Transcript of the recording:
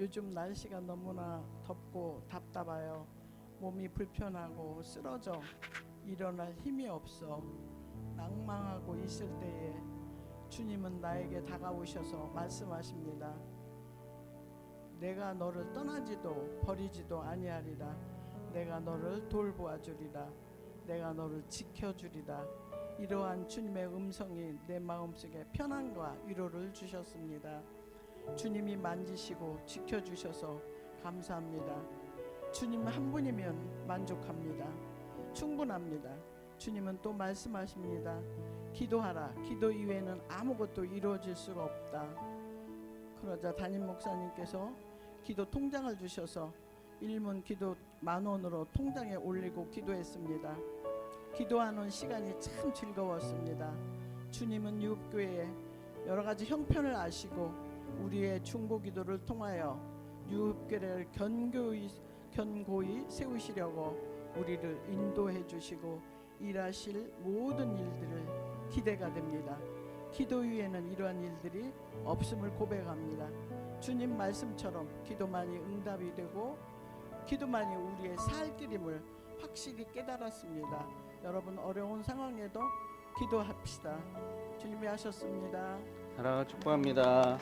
요즘 날씨가 너무나 덥고 답답해요. 몸이 불편하고 쓰러져 일어날 힘이 없어 낭망하고 있을 때에 주님은 나에게 다가오셔서 말씀하십니다. 내가 너를 떠나지도 버리지도 아니하리라. 내가 너를 돌보아 주리라. 내가 너를 지켜 주리라. 이러한 주님의 음성이 내 마음속에 편안과 위로를 주셨습니다. 주님이 만지시고 지켜 주셔서 감사합니다. 주님 한 분이면 만족합니다. 충분합니다. 주님은 또 말씀하십니다. 기도하라. 기도 이외에는 아무것도 이루어질 수가 없다. 그러자 담임 목사님께서 기도 통장을 주셔서 일문 기도 만 원으로 통장에 올리고 기도했습니다. 기도하는 시간이 참 즐거웠습니다. 주님은 유업교회에 여러 가지 형편을 아시고 우리의 중보 기도를 통하여 유업교회를 견고히 견고히 세우시려고 우리를 인도해 주시고 일하실 모든 일들을 기대가 됩니다. 기도 위에는 이러한 일들이 없음을 고백합니다. 주님 말씀처럼 기도만이 응답이 되고 기도만이 우리의 살 길임을 확실히 깨달았습니다. 여러분 어려운 상황에도 기도합시다. 주님이 하셨습니다. 사랑하고 축복합니다.